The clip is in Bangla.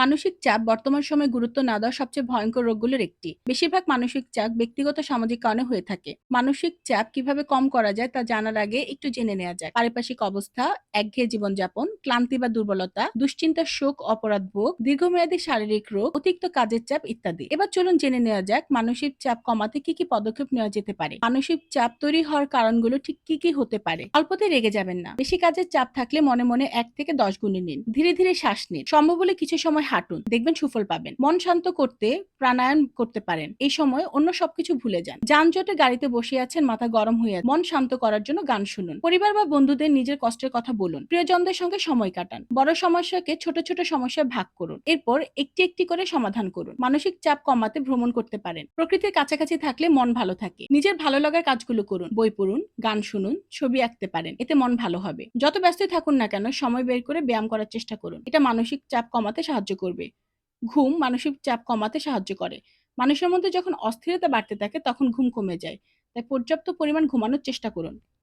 মানসিক চাপ বর্তমান সময়ে গুরুত্ব না দেওয়া সবচেয়ে ভয়ঙ্কর রোগগুলোর একটি। বেশিরভাগ মানসিক চাপ ব্যক্তিগত সামাজিক কারণে হয়ে থাকে। মানসিক চাপ কীভাবে কম করা যায় তা জানার আগে একটু জেনে নেওয়া যায় পারিপার্শ্বিক অবস্থা, একঘেয়ে জীবনযাপন, ক্লান্তি বা দুর্বলতা, দুশ্চিন্তা, শোক, অপরাধ ভোগ, দীর্ঘমেয়াদী শারীরিক রোগ, অতিরিক্ত কাজের চাপ ইত্যাদি। এবার চলুন জেনে নেওয়া যাক মানসিক চাপ কমাতে কি কি পদক্ষেপ নেওয়া যেতে পারে। মানসিক চাপ তৈরি হওয়ার কারণগুলো ঠিক কি কি হতে পারে? অল্পতে রেগে যাবেন না। বেশি কাজের চাপ থাকলে মনে মনে এক থেকে দশ গুণে নিন। ধীরে ধীরে শ্বাস নিন। সম্ভব হলে কিছু সময় হাঁটুন, দেখবেন সুফল পাবেন। মন শান্ত করতে, প্রাণায়াম করতে পারেন। এই সময় অন্য সবকিছু ভুলে যান। যানজটে গাড়িতে বসে আছেন, মাথা গরম হয়ে মন শান্ত করার জন্য গান শুনুন। পরিবার বা বন্ধুদের নিজের কষ্টের কথা বলুন। প্রিয়জনদের সঙ্গে সময় কাটান। বড় সমস্যাকে ছোট ছোট সমস্যায় ভাগ করুন। এরপর একটি একটি করে সমাধান করুন। মানসিক চাপ কমাতে ভ্রমণ করতে পারেন। প্রকৃতির কাছাকাছি থাকলে মন ভালো থাকে। নিজের ভালো লাগার কাজগুলো করুন। বই পড়ুন, গান শুনুন, ছবি আঁকতে পারেন। এতে মন ভালো হবে। যত ব্যস্তই থাকুন না কেন, সময় বের করে ব্যায়াম করার চেষ্টা করুন। এটা মানসিক চাপ কমাতে সাহায্য করবে। ঘুম মানসিক চাপ কমাতে সাহায্য করে। মানুষের মধ্যে যখন অস্থিরতা বাড়তে থাকে, তখন ঘুম কমে যায়। তাই পর্যাপ্ত পরিমাণ ঘুমানোর চেষ্টা করুন।